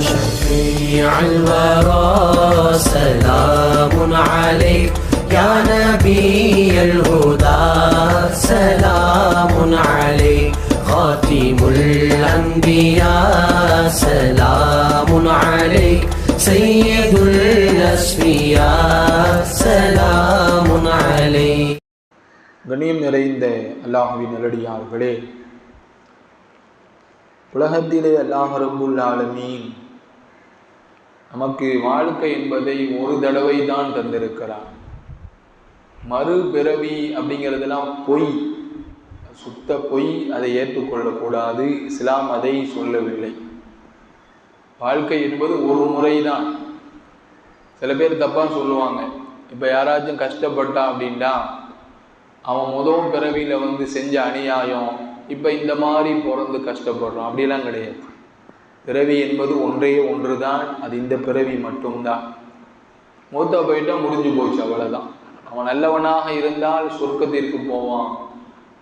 شفيع الورى سلام عليك يا نبي الهدى سلام عليك خاتم الأنبياء سلام عليك سيد الأسفياء سلام عليك கண்ணியம் நிறைந்த அல்லாஹுவின் நல்லடியார்களே உலகத்திலே அல்லாஹ் ரப்புல் ஆலமீன் நமக்கு வாழ்க்கை என்பதை ஒரு தடவை தான் தந்திருக்கிறார் மறுபிறவி அப்படிங்கிறதுலாம் பொய். சுத்த பொய் அதை ஏற்றுக்கொள்ளக்கூடாது. இஸ்லாம் அதை சொல்லவில்லை. வாழ்க்கை என்பது ஒரு முறை தான் சில பேர் தப்பாக சொல்லுவாங்க. இப்போ யாராச்சும் கஷ்டப்பட்டான் அப்படின்னா அவன் முதல் பிறவியில் வந்து செஞ்ச அநியாயம் இப்போ இந்த மாதிரி பிறந்து கஷ்டப்படுறான். அப்படிலாம் கிடையாது. பிறவி என்பது ஒன்றே ஒன்று தான் அது இந்த பிறவி மட்டும்தான். மூத்த போயிட்டா முடிஞ்சு போச்சு அவ்வளோதான் அவன் நல்லவனாக இருந்தால் சொர்க்கத்திற்கு போவான்.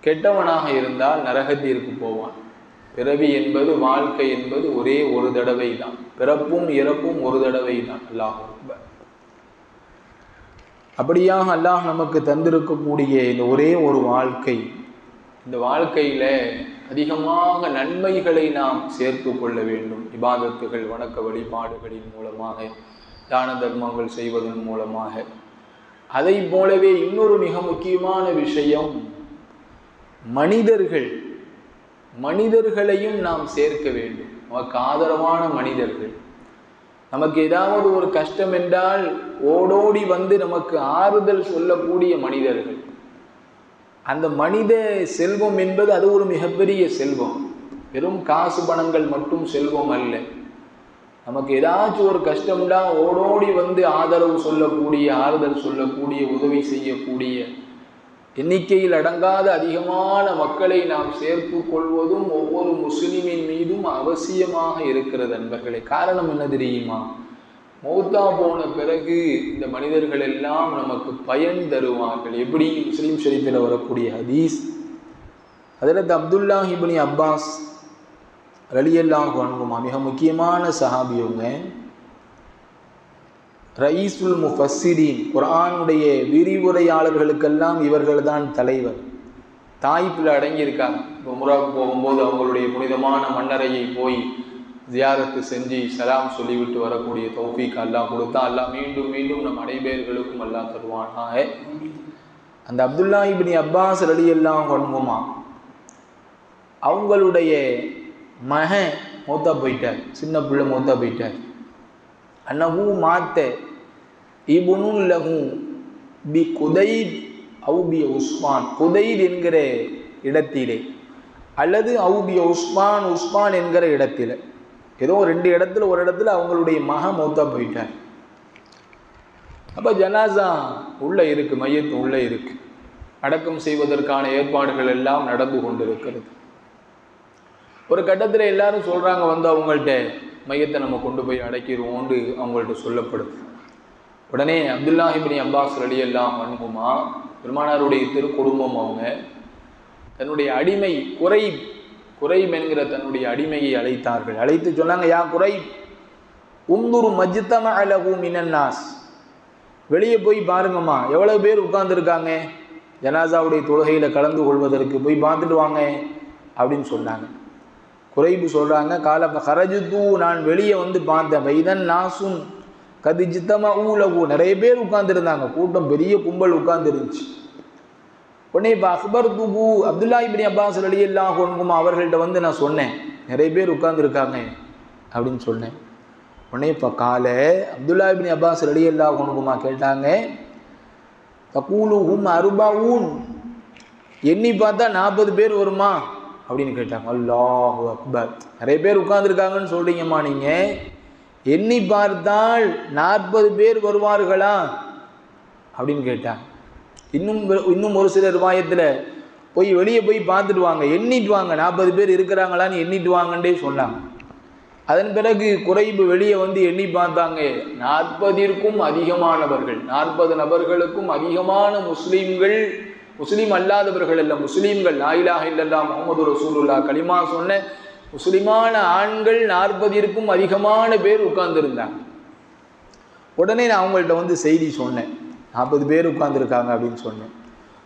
கெட்டவனாக இருந்தால் நரகத்திற்கு போவான். பிறவி என்பது வாழ்க்கை என்பது ஒரே ஒரு தடவை தான் பிறப்பும் இறப்பும் ஒரு தடவை தான் அல்லாஹ் அக்பர். அப்படியாக அல்லாஹ் நமக்கு தந்திருக்கக்கூடிய இந்த ஒரே ஒரு வாழ்க்கை. இந்த வாழ்க்கையில அதிகமாக நன்மைகளை நாம் சேர்த்து கொள்ள வேண்டும். இபாதத்துகள் வணக்க வழிபாடுகளின் மூலமாக தான தர்மங்கள் செய்வதன் மூலமாக. அதை போலவே இன்னொரு மிக முக்கியமான விஷயம் மனிதர்கள் மனிதர்களையும் நாம் சேர்க்க வேண்டும். நமக்கு ஆதரவான மனிதர்கள். நமக்கு ஏதாவது ஒரு கஷ்டம் என்றால் ஓடோடி வந்து நமக்கு ஆறுதல் சொல்லக்கூடிய மனிதர்கள். அந்த மனித செல்வம் என்பது அது ஒரு மிகப்பெரிய செல்வம். வெறும் காசு பணங்கள் மட்டும் செல்வம் அல்ல. நமக்கு ஏதாச்சும் ஒரு கஷ்டம்னா ஓடோடி வந்து ஆதரவு சொல்லக்கூடிய ஆறுதல் சொல்லக்கூடிய உதவி செய்யக்கூடிய எண்ணிக்கையில் அடங்காத அதிகமான மக்களை நாம் சேர்த்து கொள்வதும் ஒவ்வொரு முஸ்லிமின் மீதும் அவசியமாக இருக்கிறது நண்பர்களே காரணம் என்ன தெரியுமா? மௌத்தா போன பிறகு இந்த மனிதர்கள் எல்லாம் நமக்கு பயன் தருவார்கள். எப்படி முஸ்லீம் ஷெரீஃபில் வரக்கூடிய ஹதீஸ்? அதில் அப்துல்லா இப்னி அப்பாஸ் ரலியல்லாஹு வணங்குமா மிக முக்கியமான சஹாபியவங்க ரயீசுல் முஃபஸ்ஸிரீன் குரானுடைய விரிவுரையாளர்களுக்கெல்லாம் இவர்கள் தான் தலைவர். தாய்ப்பில் அடங்கியிருக்காங்க. இப்போ முறாவுக்கு போகும்போது அவங்களுடைய புனிதமான மன்னரையை போய் ஜியாரத்து செஞ்சு சலாம் சொல்லிவிட்டு வரக்கூடிய தௌஃபீக் அல்லாஹ் கொடுத்தா அல்லாஹ் மீண்டும் மீண்டும் நம் அனைபேர்களுக்கும் அல்லாஹ் தருவானாக அந்த அப்துல்லா இப்னி அப்பாஸ் ரலி எல்லாம் கொண்டுமா அவங்களுடைய மகன் மூத்தா போயிட்டார் சின்ன பிள்ளை மூத்தா போயிட்டார் அன்னஹூ மாத்த இபுனும் லஹு பி குதைத் அவுபிய உஸ்மான் குதைத் என்கிற இடத்திலே அல்லது அவுபிய உஸ்மான் உஸ்மான் என்கிற இடத்திலே ஏதோ ரெண்டு இடத்துல ஒரு இடத்துல அவங்களுடைய மக மௌத்தா போயிட்டார். அப்போ ஜனாசா உள்ளே இருக்கு மையத்து உள்ளே இருக்கு. அடக்கம் செய்வதற்கான ஏற்பாடுகள் எல்லாம் நடந்து கொண்டிருக்கிறது. ஒரு கட்டத்தில் எல்லாரும் சொல்கிறாங்க வந்து அவங்கள்ட்ட மையத்தை நம்ம கொண்டு போய் அடக்கிடுவோம்னு அவங்கள்ட்ட சொல்லப்படுது. உடனே அப்துல்லாஹிபினி அப்பாஸ் ரலி எல்லாம் அனுப்புமா பெருமானாருடைய திருக்குடும்பம் அவங்க தன்னுடைய அடிமை குறை குறைம் என்கிற தன்னுடைய அடிமையை அழைத்தார்கள். அழைத்து சொன்னாங்க யா குறை உந்துரு மஜ்தம அலகு மினன்னாஸ். வெளியே போய் பாருங்கம்மா எவ்வளோ பேர் உட்கார்ந்துருக்காங்க? ஜனாசாவுடைய தொழுகையில் கலந்து கொள்வதற்கு போய் பார்த்துட்டு வாங்க அப்படின்னு சொன்னாங்க. குறைப்பு சொல்கிறாங்க கால ஹரஜுத்து நான் வெளியே வந்து பார்த்தேன். வைதன் நாசும் கதி ஜித்தமா ஊலகு நிறைய பேர் உட்கார்ந்துருந்தாங்க. கூட்டம் பெரிய கும்பல் உட்கார்ந்துருந்துச்சு. உடனே இப்போ அக்பர் துபு அப்துல்லா இபின் அப்பாஸ் அலி எல்லாம் கொண்டுமா அவர்கள்ட்ட வந்து நான் சொன்னேன். நிறைய பேர் உட்காந்துருக்காங்க அப்படின்னு சொன்னேன். உடனே இப்போ காலை Abdullah ibn Abbas Ali Allah கொண்டுமா கேட்டாங்க தக்கூலுஹும் அருபாவூன். எண்ணி பார்த்தா நாற்பது பேர் வருமா? அப்படின்னு கேட்டாங்க. அல்லாஹு அக்பர். நிறைய பேர் உட்காந்துருக்காங்கன்னு சொல்கிறீங்கம்மா நீங்கள் எண்ணி பார்த்தால் நாற்பது பேர் வருவார்களா? அப்படின்னு கேட்டாங்க. இன்னும் இன்னும் ஒரு சில ரிவாயத்தில் போய் வெளியே போய் பார்த்துட்டு வாங்க. எண்ணிட்டு வாங்க. நாற்பது பேர் இருக்கிறாங்களான்னு எண்ணிட்டு வாங்கன்றே சொன்னாங்க. அதன் பிறகு குறைவு வெளியே வந்து எண்ணி பார்த்தாங்க. நாற்பதிற்கும் அதிகமானவர்கள். நாற்பது நபர்களுக்கும் அதிகமான முஸ்லீம்கள். முஸ்லீம் அல்லாதவர்கள் அல்ல முஸ்லீம்கள். லாயிலாக இல்லல்லா முகமது ரசூலுல்லா கலிமா சொன்ன முஸ்லிமான ஆண்கள் நாற்பதிற்கும் அதிகமான பேர் உட்கார்ந்துருந்தாங்க. உடனே நான் அவங்கள்ட்ட வந்து செய்தி சொன்னேன். நாற்பது பேர் உட்கார்ந்துருக்காங்க அப்படின்னு சொன்னேன்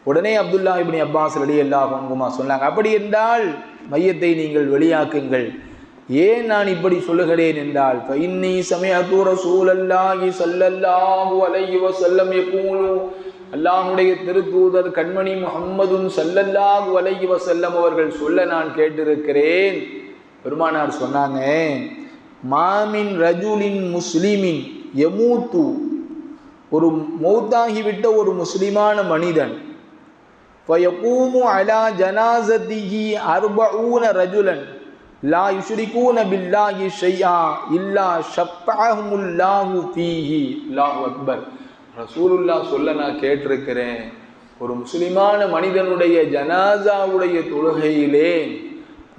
உடனே அப்துல்லா இப்படி அப்பாஸ் அலி அல்லா பங்குமா சொன்னாங்க அப்படி என்றால் மையத்தை நீங்கள் வெளியாக்குங்கள். ஏன் நான் இப்படி சொல்லுகிறேன் என்றால் இன்னி சமயத்தூர சூழல்லாகி சல்லல்லாஹு அலைஹி செல்லம் எப்பூலும் அல்லாஹுடைய திருத்தூதர் கண்மணி முகம்மதும் சல்லல்லாஹு அலைஹி செல்லம் அவர்கள் சொல்ல நான் கேட்டிருக்கிறேன். பெருமானார் சொன்னாங்க மாமின் ரஜுலின் முஸ்லிமின் யமூத்து ஒரு மௌத்தாகிவிட்ட ஒரு முஸ்லிமான மனிதன். ஃபயகூமு அலா ஜனாசதிஹி அர்பஊன ரஜுலன் லா யுஷ்ரிகூன பில்லாஹி ஷையா இல்லா ஷப்பஅஹுமுல்லாஹு ஃபீஹி லாஹு அக்பர் ரசூலுல்லா சொல்ல நான் கேட்டிருக்கிறேன். ஒரு முஸ்லிமான மனிதனுடைய ஜனாசாவுடைய தொழுகையிலே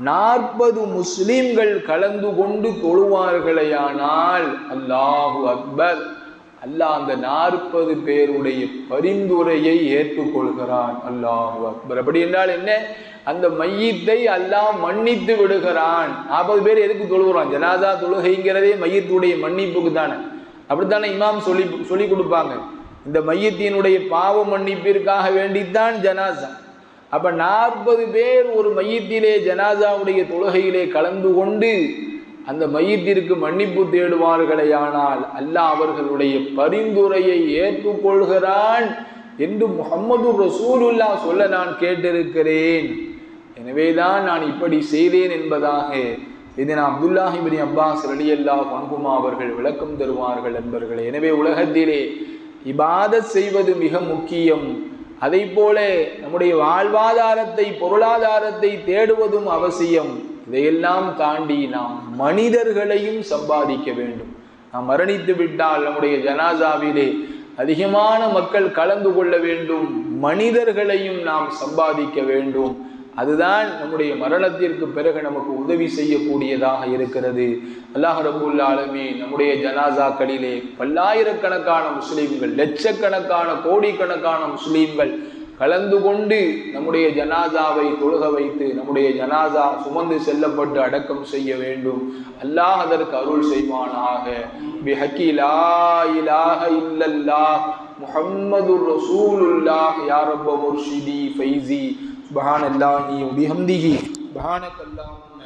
நாற்பது முஸ்லிம்கள் கலந்து கொண்டு தொழுவார்களேயானால் அல்லாஹு அக்பர். அல்லாஹ் அந்த நாற்பது பேருடைய பரிந்துரையை ஏற்றுக்கொள்கிறான். அல்லாஹ் அக்பர். அப்படி என்றால் என்ன? அந்த மையத்தை அல்லாஹ் மன்னித்து விடுகிறான். நாற்பது பேர் எதுக்கு தொழுகிறான் ஜனாதா தொழுகைங்கிறதே மையத்துடைய மன்னிப்புக்கு தானே. அப்படித்தானே இமாம் சொல்லி சொல்லி கொடுப்பாங்க. இந்த மையத்தினுடைய பாவ மன்னிப்பிற்காக வேண்டித்தான் ஜனாசா. அப்ப நாற்பது பேர் ஒரு மையத்திலே ஜனாசாவுடைய தொழுகையிலே கலந்து கொண்டு அந்த மையத்திற்கு மன்னிப்பு தேடுவார்களேயானால் அல்லாஹ் அவர்களுடைய பரிந்துரையை ஏற்றுக்கொள்கிறான் என்று முகம்மது ரசூலுல்லா சொல்ல நான் கேட்டிருக்கிறேன். எனவேதான் நான் இப்படி செய்தேன் என்பதாக இதனை அப்துல்லாஹிபின் அப்பாஸ் ரலி அல்லா பங்குமா அவர்கள் விளக்கம் தருவார்கள் என்பர்களே எனவே உலகத்திலே இபாதத் செய்வது மிக முக்கியம். அதை போல நம்முடைய வாழ்வாதாரத்தை பொருளாதாரத்தை தேடுவதும் அவசியம். இதையெல்லாம் தாண்டி நாம் மனிதர்களையும் சம்பாதிக்க வேண்டும். நாம் மரணித்து விட்டால் நம்முடைய ஜனாசாவிலே அதிகமான மக்கள் கலந்து கொள்ள வேண்டும். மனிதர்களையும் நாம் சம்பாதிக்க வேண்டும். அதுதான் நம்முடைய மரணத்திற்கு பிறகு நமக்கு உதவி செய்யக்கூடியதாக இருக்கிறது. அல்லாஹ் ரபுல் நம்முடைய ஜனாசாக்களிலே பல்லாயிரக்கணக்கான முஸ்லீம்கள் லட்சக்கணக்கான கோடிக்கணக்கான முஸ்லீம்கள் கலந்து கொண்டு நம்முடைய ஜனாசாவை தொழுக வைத்து நம்முடைய ஜனாசா சுமந்து செல்லப்பட்டு அடக்கம் செய்ய வேண்டும். அல்லாஹ் அதற்கு அருள் செய்வானாக. பிஹக்கி லா இலாஹ இல்லல்லா முஹம்மது ரசூலுல்லாஹ். யா ரப்ப முர்ஷிதி ஃபைசி சுபஹான் அல்லாஹி பிஹம்திஹி சுபஹானக் அல்லாஹும்ம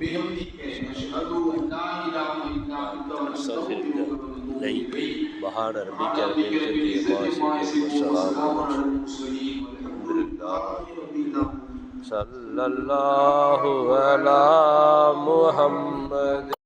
பிஹம்திக அஷ்ஹது அன் லா இலாஹ இல்லா அன்த அஸ்தக்ஃபிருக வ அத்தூபு இலைக் بہار عربی کے عربی اچھا صلی اللہ علی محمد۔